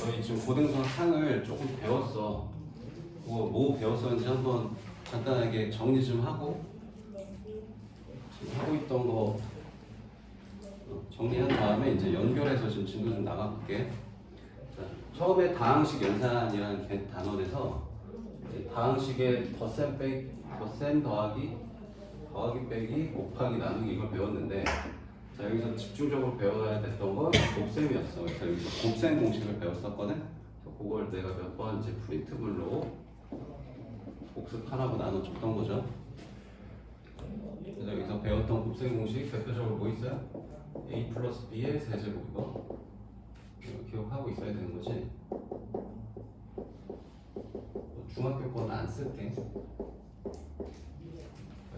너희 지금 고등수학 상을 조금 배웠어. 그거 뭐 배웠었는지 한번 간단하게 정리 좀 하고 지금 하고 있던 거 어, 정리한 다음에 이제 연결해서 지금 진도 좀 나가볼게. 자, 처음에 다항식 연산이라는 개- 단원에서 다항식의 덧셈 빼 덧셈 더하기 더하기 빼기 곱하기 나누기 이걸 배웠는데 자 여기서 집중적으로 배워야 됐던 건 곱셈이었어. 그래서 여기서 곱셈 공식을 배웠었거든. 그걸 내가 몇 번 이제 프린트물로 복습하라고 나눠줬던 거죠. 그래서 여기서 배웠던 곱셈 공식 대표적으로 뭐 있어요? a 플러스 b의 세제곱 이거 이거 기억하고 있어야 되는 거지. 뭐 중학교 거는 안 쓸게.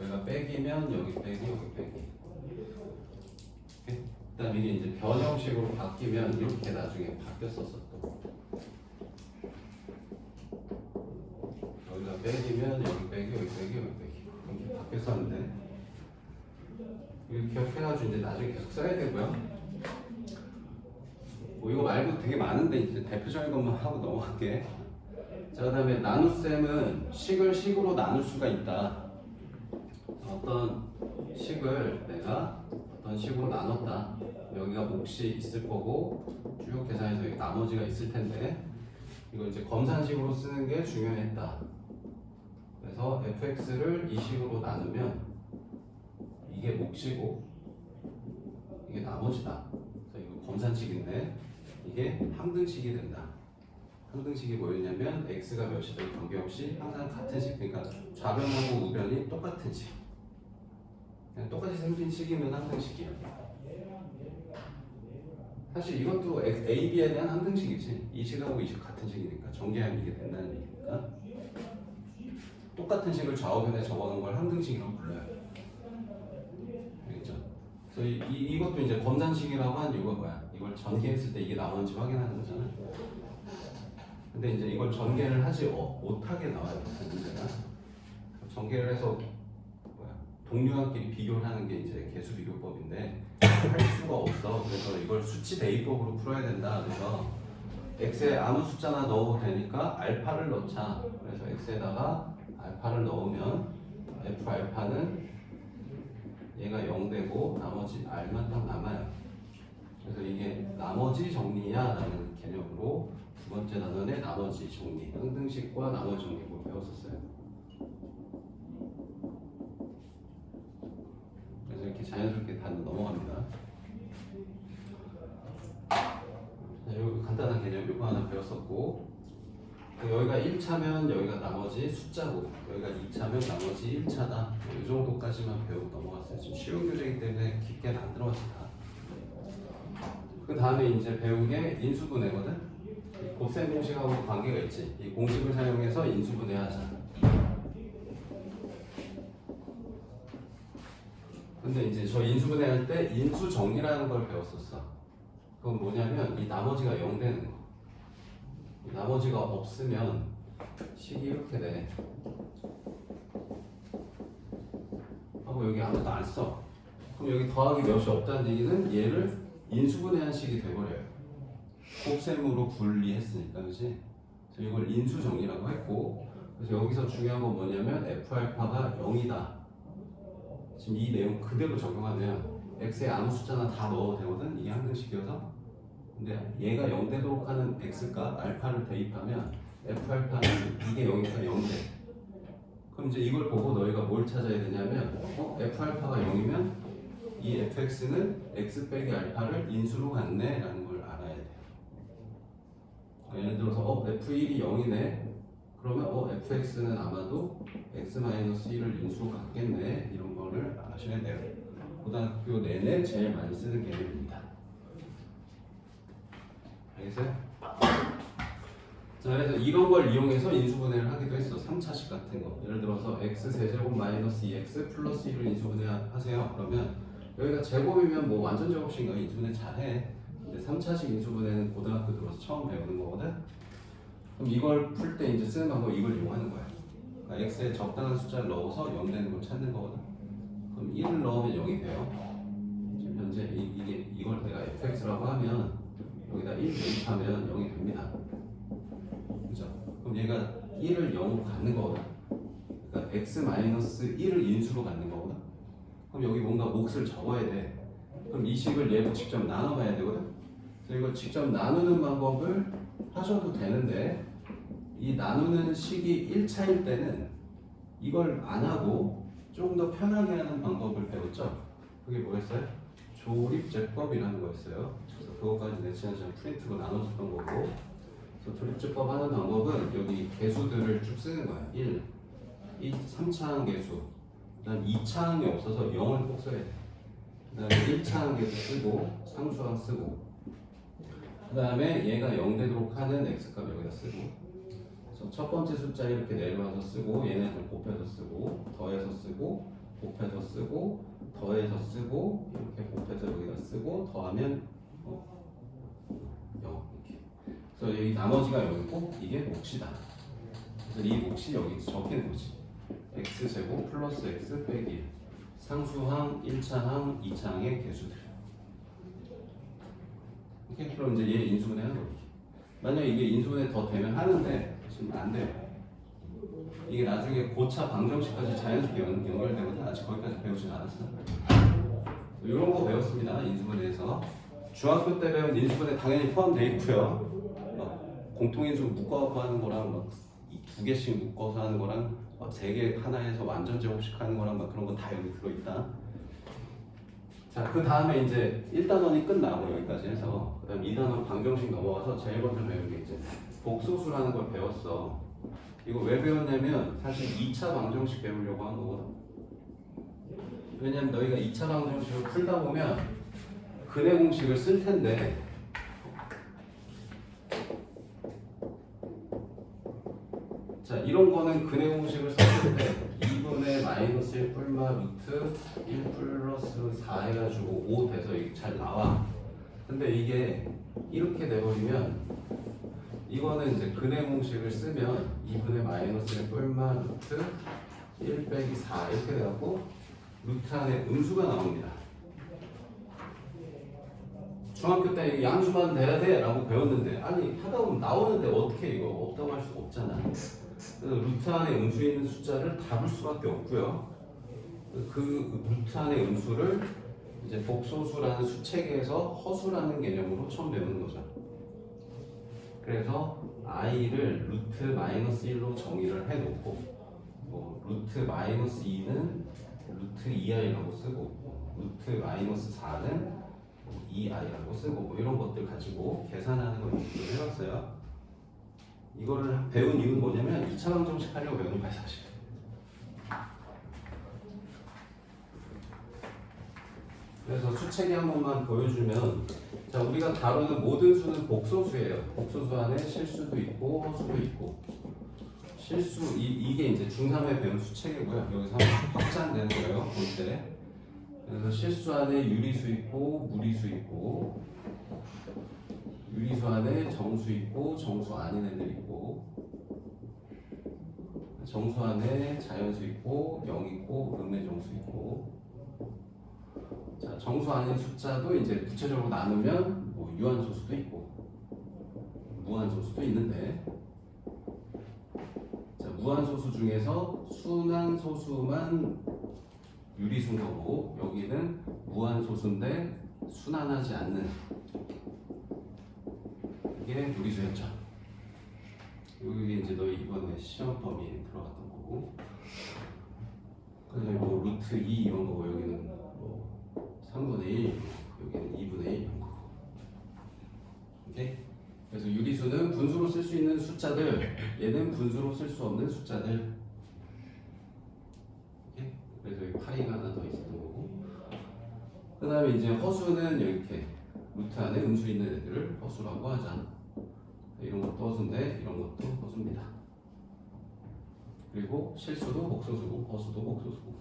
여기가 빼기면 여기 빼기 여기 빼기. 그다음 이게 이제 변형식으로 바뀌면 이렇게 나중에 바뀌었었어 또. 여기가 빼기면 여기 빼기 여기 빼기 여기 빼기 이렇게 바뀌었었는데 이거 기억해가지고 이제 나중에 계속 써야 되고요. 뭐 이거 말고 되게 많은데 이제 대표적인 것만 하고 넘어갈게. 자 그다음에 나눗셈은 식을 식으로 나눌 수가 있다. 어떤 식을 내가 어떤 식으로 나눴다. 여기가 몫이 있을 거고 쭉 계산해서 나머지가 있을 텐데 이거 이제 검산식으로 쓰는 게 중요했다. 그래서 fx를 이 식으로 나누면 이게 몫이고 이게 나머지다. 그래서 이거 검산식인데 이게 항등식이 된다. 항등식이 뭐였냐면 x가 몇이든 관계없이 항상 같은 식, 그러니까 좌변하고 우변이 똑같은 식. 그냥 똑같이 생긴 식이면 항등식이야. 사실 이것도 X- A, B에 대한 항등식이지. 이 식하고 이 식 같은 식이니까 전개하면 이게 된다는 얘기니까. 똑같은 식을 좌우변에 적어놓은 걸 항등식이라고 불러요. 알겠죠? 그래서 이, 이, 이것도 이제 검산식이라고 한 이유가 뭐야? 이걸 전개했을 때 이게 나오는지 확인하는 거잖아. 근데 이제 이걸 전개를 하지 어- 못하게 나와요. 문제가. 전개를 해서? 동류한끼리 비교를 하는 게 이제 개수 비교법인데 할 수가 없어. 그래서 이걸 수치 대입법으로 풀어야 된다. 그래서 x에 아무 숫자나 넣어도 되니까 알파를 넣자. 그래서 x에다가 알파를 넣으면 f 알파는 얘가 0 되고 나머지 r만 딱 남아요. 그래서 이게 나머지 정리야라는 개념으로 두 번째 단원의 나머지 정리, 항등식과 나머지 정리 를 배웠었어요. 그래서 이렇게 자연스럽게 다 넘어갑니다. 자, 여기 간단한 개념 이거 하나 배웠었고 그 여기가 1차면 여기가 나머지 숫자고 여기가 2차면 나머지 1차다 이 정도까지만 배우고 넘어갔어요. 지금 쉬운 교재이기 때문에 깊게는 안 들어갔습니다. 그 다음에 이제 배운 게 인수분해거든. 이 곱셈 공식하고 관계가 있지. 이 공식을 사용해서 인수분해하자. 근데 이제 저 인수분해 할 때 인수 정리라는 걸 배웠었어. 그건 뭐냐면 이 나머지가 0 되는 거. 이 나머지가 없으면 식이 이렇게 돼. 하고 여기 아무것도 안 써. 그럼 여기 더하기 몇이 없다는 얘기는 얘를 인수분해한 식이 돼버려요. 곱셈으로 분리했으니까, 그지? 그래서 이걸 인수 정리라고 했고, 그래서 여기서 중요한 건 뭐냐면 f 알파가 0이다. 지금 이 내용 그대로 적용하면 x에 아무 숫자나 다 넣어도 되거든. 이게 항등식이어서. 근데 얘가 0 되도록 하는 x값 알파를 대입하면 f 알파는 이게 0이니까 0 돼. 그럼 이제 이걸 보고 너희가 뭘 찾아야 되냐면 어? f 알파가 0이면 이 fx는 x 빼기 알파를 인수로 갖네라는 걸 알아야 돼. 어, 예를 들어서 어 f1이 0이네. 그러면 어 fx는 아마도 x-1을 인수로 갖겠네 이런 거를 아셔야 돼요. 고등학교 내내 제일 많이 쓰는 개념입니다. 알겠어요? 자, 그래서 이런 걸 이용해서 인수분해를 하기도 했어. 3차식 같은 거. 예를 들어서 x 세제곱 마이너스 2x 플러스 1을 인수분해 하세요. 그러면 여기가 제곱이면 뭐 완전 제곱식인가 인수분해 잘해. 근데 3차식 인수분해는 고등학교 들어서 처음 배우는 거거든. 그럼 이걸 풀 때 이제 쓰는 방법 이걸 이용하는 거야. 그러니까 x에 적당한 숫자를 넣어서 0 되는 걸 찾는 거거든. 그럼 1을 넣으면 0이 돼요. 지금 현재 이, 이게 이걸 내가 fx라고 하면 여기다 1 대입하면 0이 됩니다. 그죠? 그럼 얘가 1을 0으로 갖는 거거든. 그러니까 x-1을 인수로 갖는 거거든. 그럼 여기 뭔가 몫을 적어야 돼. 그럼 이 식을 얘로 직접 나눠봐야 되거든. 그래서 이걸 직접 나누는 방법을 하셔도 되는데 이 나누는 식이 1차일 때는 이걸 안 하고 조금 더 편하게 하는 방법을 배웠죠. 그게 뭐였어요? 조립제법이라는 거였어요. 그래서 그것까지 내 지난 시간 프린트로 나눠줬던 거고 그래서 조립제법 하는 방법은 여기 개수들을 쭉 쓰는 거야. 1, 2, 3차항 개수 그 다음 2차항이 없어서 0을 꼭 써야 돼. 그 다음에 1차항 개수 쓰고 상수항 쓰고 그 다음에 얘가 0 되도록 하는 x값 여기다 쓰고 그래서 첫 번째 숫자 이렇게 내려와서 쓰고 얘네들 곱해서 쓰고 더해서 쓰고 곱해서 쓰고 더해서 쓰고 이렇게 곱해서 여기다 쓰고 더하면 어, 0 이렇게. 그래서 여기 나머지가 여기고 이게 몫이다. 그래서 이 몫이 여기 적히는 거지. x제곱 플러스 x 빼기 1 상수항 1차항 2차항의 개수들 그럼 이제 얘 인수분해 하는 거지. 만약 이게 인수분해 더 되면 하는데 지금 안 돼요. 이게 나중에 고차 방정식까지 자연스럽게 연, 연결되거든 아직 거기까지 배우진 않았어. 이런 거 배웠습니다 인수분해에서. 중학교 때 배운 인수분해 당연히 포함되어 있고요. 어, 공통인수 묶어갖고 하는 거랑 막 두 개씩 묶어서 하는 거랑 세 개 하나에서 완전 제곱식 하는 거랑 막 그런 거 다 여기 들어있다 자, 그 다음에 이제 1단원이 끝나고 여기까지 해서 그 다음 2단원 방정식 넘어가서 제일 먼저 배운 게 이제 복소수라는 걸 배웠어. 이거 왜 배웠냐면 사실 2차 방정식 배우려고 한 거거든. 왜냐면 너희가 2차 방정식을 풀다 보면 근해 공식을 쓸 텐데 자 이런 거는 근해 공식을 썼을 때 2분의 마이너스 1 뿔마 루트 1 플러스 4 해가지고 5 돼서 이게 잘 나와. 근데 이게 이렇게 돼버리면 이거는 이제 근해 공식을 쓰면 2분의 마이너스 1 뿔마 루트 1 빼기 4 이렇게 돼갖고 루트 안에 음수가 나옵니다. 중학교 때 양수만 돼야 돼 라고 배웠는데 아니 하다 보면 나오는데 어떻게 이거 없다고 할 수가 없잖아 루트 안에 음수 있는 숫자를 다룰 수밖에 없고요. 그 루트 안의 음수를 이제 복소수라는 수체계에서 허수라는 개념으로 처음 배우는 거죠. 그래서 i를 루트 마이너스 1로 정의를 해놓고 뭐 루트 마이너스 2는 루트 2i라고 쓰고 루트 마이너스 4는 2i라고 쓰고 뭐 이런 것들 가지고 계산하는 걸 연습을 해봤어요. 이거를 배운 이유는 뭐냐면 2차 방정식 하려고 배우는 거야 사실. 그래서 수책이 한 번만 보여주면 자 우리가 다루는 모든 수는 복소수예요. 복소수 안에 실수도 있고 허수도 있고. 실수 이, 이게 이제 중3에 배운 수책이고요. 여기서 확장되는 거예요 볼 때. 그래서 실수 안에 유리수 있고 무리수 있고 유리수 안에 정수 있고 정수 아닌 애들 있고 정수 안에 자연수 있고 영 있고 음의 정수 있고. 자 정수 아닌 숫자도 이제 구체적으로 나누면 뭐 유한소수도 있고 무한소수도 있는데. 자 무한소수 중에서 순환소수만 유리수인 거고 여기는 무한소수인데 순환하지 않는 이게 유리수였죠. 여기 이제 너희 이번에 시험 범위에 들어갔던 거고. 그래서 뭐 루트 2 이런 거고 여기는 뭐 3분의 1, 여기는 2분의 1 이런 거고. 오케이? 그래서 유리수는 분수로 쓸 수 있는 숫자들, 얘는 분수로 쓸 수 없는 숫자들. 오케이? 그래서 여기 파이가 하나 더 있었던 거고. 그 다음에 이제 허수는 이렇게 루트 안에 음수 있는 애들을 허수라고 하자. 이런 것도 허수인데 이런 것도 허수입니다. 그리고 실수도 복소수고 허수도 복소수고.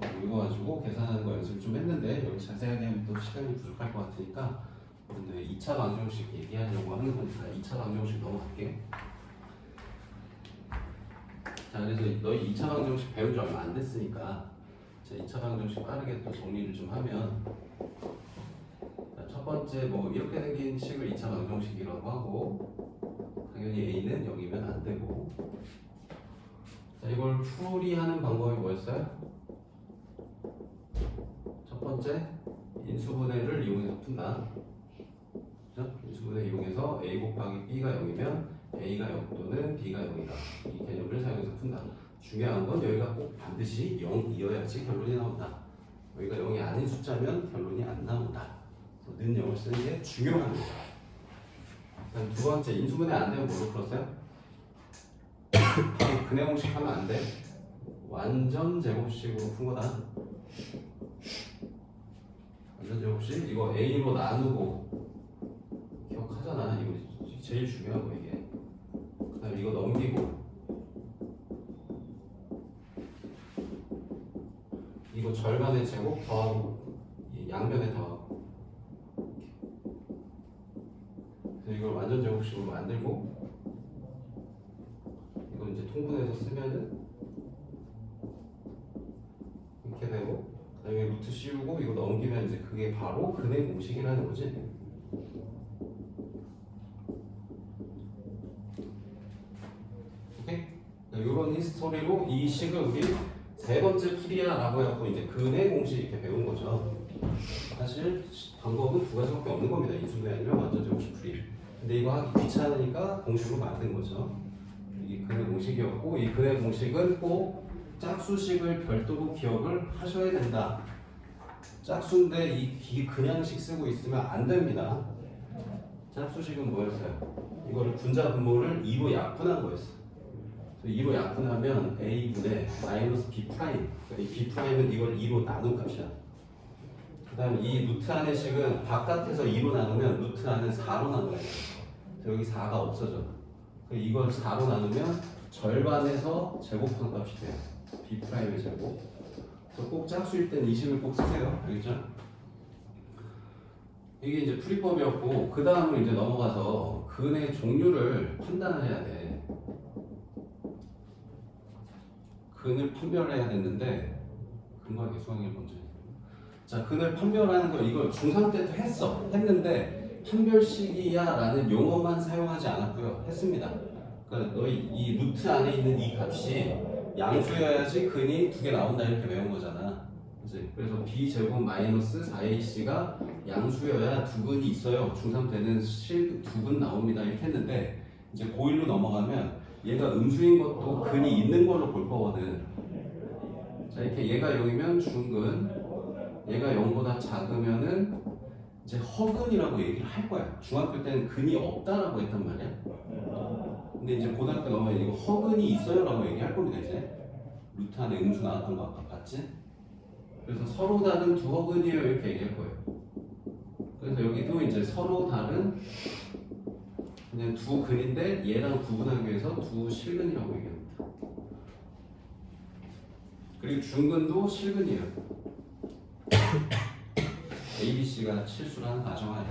자, 이거 가지고 계산하는 거 연습 좀 했는데 여기 자세하게 하면 또 시간이 부족할 것 같으니까 근데 2차 방정식 얘기하려고 하는 거니까 2차 방정식 넘어갈게. 자 그래서 너희 2차 방정식 배운 지 얼마 안 됐으니까 자 2차 방정식 빠르게 또 정리를 좀 하면 자, 첫 번째 뭐 이렇게 생긴 식을 2차 방정식이라고 하고 당연히 a는 0이면 안 되고. 자 이걸 풀이하는 방법이 뭐였어요? 첫 번째 인수분해를 이용해서 푼다. 그죠? 인수분해 이용해서 a 곱하기 b가 0이면 a가 0 또는 b가 0이다. 이 개념을 사용해서 푼다. 중요한 건 여기가 꼭 반드시 0이어야지 결론이 나온다. 여기가 0이 아닌 숫자면 결론이 안 나온다. 는 0을 쓰는 게 중요합니다. 두 번째 인수분해 안 되면 뭐로 풀었어요? 바로 근해 공식 하면 안 돼. 완전 제곱식으로 푼 거다. 완전 제곱식 이거 a로 나누고 기억하잖아. 이거 제일 중요한 거 이게. 그다음 이거 넘기고 이거 절반의 제곱 더하고 이 양변에 더하고 그래서 이걸 완전 제곱식으로 만들고 이거 이제 통분해서 쓰면은 이렇게 되고 그다음에 루트 씌우고 이거 넘기면 이제 그게 바로 근의 공식이라는 거지. 오케이? 이런 히스토리로 이 식을 우리 세 번째 풀이야라고 해갖고 이제 근의 공식 이렇게 배운 거죠. 사실 방법은 두 가지밖에 없는 겁니다. 인수분해 아니면 완전 제곱식 풀이. 근데 이거 하기 귀찮으니까 공식으로 만든 거죠. 이게 근의 공식이었고 이 근의 공식은 꼭 짝수식을 별도로 기억을 하셔야 된다. 짝수인데 이 기- 그냥식 쓰고 있으면 안 됩니다. 짝수식은 뭐였어요? 이거를 분자 분모를 2로 약분한 거였어. 2로 약분하면 a분의 마이너스 b 프라임. 그러니까 이 b 프라임은 이걸 2로 나눈 값이야. 그다음 이 루트 안의 식은 바깥에서 2로 나누면 루트 안은 4로 나눠요. 여기 4가 없어져. 이걸 4로 나누면 절반에서 제곱한 값이 돼요. b 프라임의 제곱. 꼭 짝수일 땐이 식을 꼭 쓰세요. 알겠죠? 이게 이제 풀이법이었고 그 다음으로 이제 넘어가서 근의 종류를 판단해야 돼. 근을 판별해야 됐는데 근과 계수관계 먼저. 자, 근을 판별하는 거 이걸 중3 때도 했어. 했는데 판별식이야라는 용어만 사용하지 않았고요. 했습니다. 그러니까 너희 이 루트 안에 있는 이 값이 양수여야지 근이 두 개 나온다 이렇게 배운 거잖아. 그치? 그래서 b 제곱 마이너스 4ac가 양수여야 두 근이 있어요. 중3 때는 실두근 나옵니다 이렇게 했는데 이제 고1로 넘어가면 얘가 음수인 것도 근이 있는 걸로 볼 거거든. 자 이렇게 얘가 0이면 중근, 얘가 0보다 작으면은 이제 허근이라고 얘기를 할 거야. 중학교 때는 근이 없다라고 했단 말이야. 근데 이제 고등학교 넘어면 이거 허근이 있어요라고 얘기할 겁니다 이제. 루트 안에 음수 나왔던 거 아까 봤지? 그래서 서로 다른 두 허근이에요 이렇게 얘기할 거예요. 그래서 여기도 이제 서로 다른 그냥 두 근인데 얘랑 구분하기 위해서 두 실근이라고 얘기합니다. 그리고 중근도 실근이에요. ABC가 실수라는 가정하에.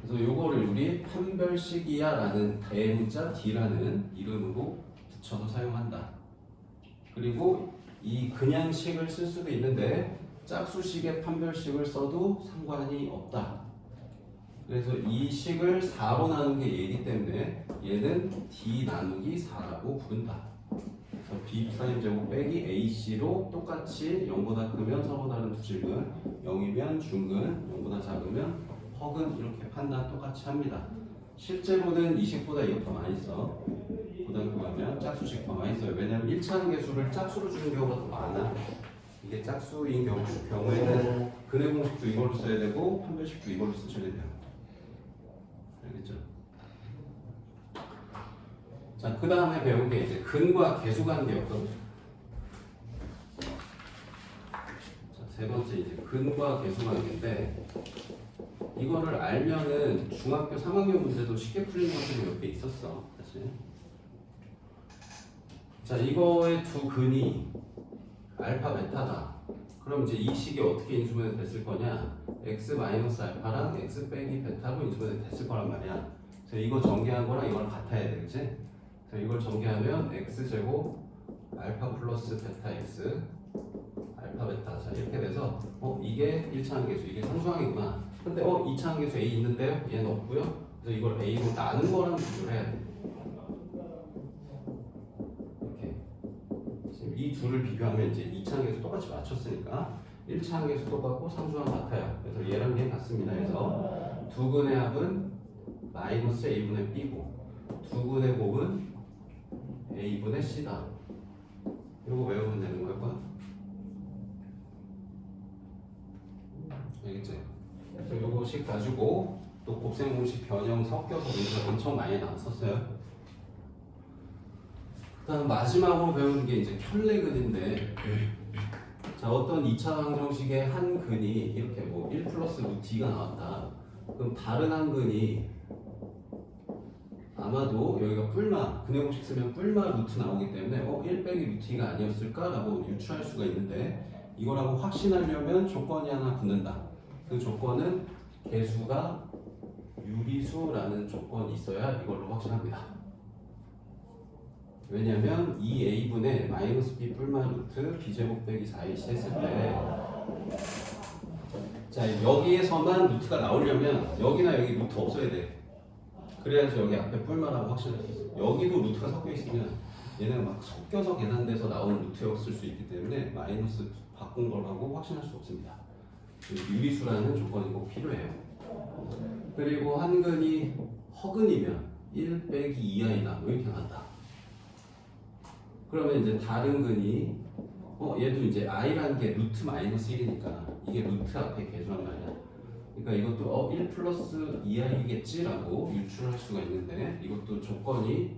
그래서 요거를 우리 판별식이야라는 대문자 D라는 이름으로 붙여서 사용한다. 그리고 이 그냥 식을 쓸 수도 있는데 짝수식의 판별식을 써도 상관이 없다. 그래서 이 식을 4로 나눈 게 얘기 때문에 얘는 D 나누기 4라고 부른다. 그래서 B 프라임 제곱 빼기 AC로 똑같이 0보다 크면 서로 다른 두 질문 0이면 중근, 0보다 작으면 허근 이렇게 판단 똑같이 합니다. 실제로는 이 식보다 이거 더 많이 써. 고등학교 가면 짝수식 더 많이 써요. 왜냐면 1차 계수를 짝수로 주는 경우가 더 많아. 이게 짝수인 경우, 경우에는 근해 공식도 이걸로 써야 되고 판별식도 이걸로 쓰셔야 돼요. 알겠죠? 자, 그 다음에 배운 게 이제 근과 계수 관계였거든. 자, 세 번째 이제 근과 계수 관계인데 이거를 알면은 중학교 3학년 문제도 쉽게 풀리는 것들이 몇 개 있었어, 사실. 자, 이거의 두 근이 알파 베타다. 그럼 이제 이 식이 어떻게 인수분해 됐을 거냐? x 마이너스 알파랑 x 빼기 베타로 인수분해 됐을 거란 말이야. 그래서 이거 전개한 거랑 이거랑 같아야 돼, 그치? 그래서 이걸 전개하면 x 제곱 알파 플러스 베타 x 알파 베타 자 이렇게 돼서 어 이게 1차 항계수 이게 상수항이구나. 근데 어 2차 항계수 a 있는데요? 얘는 없고요. 그래서 이걸 a로 나눈 거랑 비교를 해야 돼. 이렇게 이 둘을 비교하면 이제 2차 항에서 똑같이 맞췄으니까 1차 항에서 똑같고 상수항 같아요. 그래서 얘랑 얘 같습니다. 그래서 두 근의 합은 마이너스 a분의 b고 두 근의 곱은 a분의 c다. 이거 외우면 되는 걸 거야. 알겠지? 그래서 요거식 가지고 또 곱셈 공식 변형 섞여서 문제 엄청 많이 나왔었어요. 그다음 마지막으로 배우는 게 이제 켤레근인데 자 어떤 2차 방정식의 한 근이 이렇게 뭐 1 플러스 루트가 나왔다. 그럼 다른 한 근이 아마도 여기가 뿔마 근의 공식 쓰면 뿔마 루트 나오기 때문에 어 1 빼기 루트가 아니었을까라고 유추할 수가 있는데 이거라고 확신하려면 조건이 하나 붙는다. 그 조건은 개수가 유리수라는 조건이 있어야 이걸로 확신합니다. 왜냐면 2a분의 마이너스 b 뿔마 루트 b제곱 빼기 4ac 했을 때 자, 여기에서만 루트가 나오려면 여기나 여기 루트 없어야 돼. 그래야지 여기 앞에 수 있어. 여기도 루트가 섞여 있으면 얘네가 막 섞여서 계산돼서 나오는 루트였을 수 있기 때문에 마이너스 바꾼 거라고 확신할 수 없습니다. 유리수라는 조건이 꼭 필요해요. 그리고 한 근이 허근이면 1 빼기 2i다 뭐 이렇게 나간다. 그러면 이제 다른 근이 어 얘도 이제 i라는 게 루트 마이너스 1이니까 이게 루트 앞에 계수란 말이야. 그러니까 이것도 어 1 플러스 2i겠지라고 유출할 수가 있는데 이것도 조건이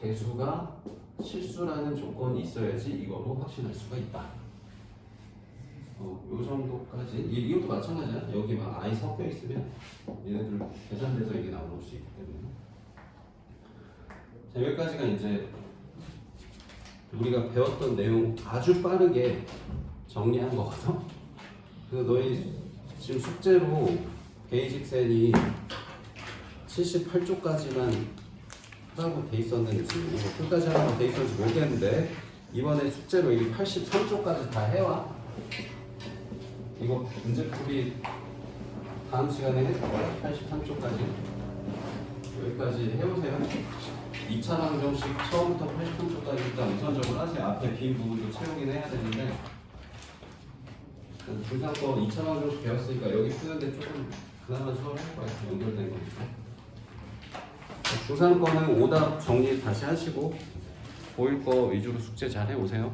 개수가 실수라는 조건이 있어야지 이거로 확신할 수가 있다. 어, 요 정도까지 이, 이것도 마찬가지야. 여기 막 i 섞여 있으면 얘네들 계산돼서 이게 나올 수 있기 때문에. 자 여기까지가 이제 우리가 배웠던 내용 아주 빠르게 정리한 거거든. 그래서 너희 지금 숙제로 베이직센이 78쪽까지만 하라고 돼 있었는지 뭐 끝까지 하라고 돼 있었는지 모르겠는데 이번에 숙제로 이 83쪽까지 다 해와. 이거 문제풀이 다음 시간에 해줄 거야. 83쪽까지 여기까지 해오세요. 2차 방정식 처음부터 83쪽까지 일단 우선적으로 하세요. 앞에 빈 부분도 채우긴 해야 되는데 중상권 2차 방정식 배웠으니까 여기 푸는데 조금 그나마 수월할 거예요. 연결된 거니까. 중상권은 오답 정리 다시 하시고 보일 거 위주로 숙제 잘 해오세요.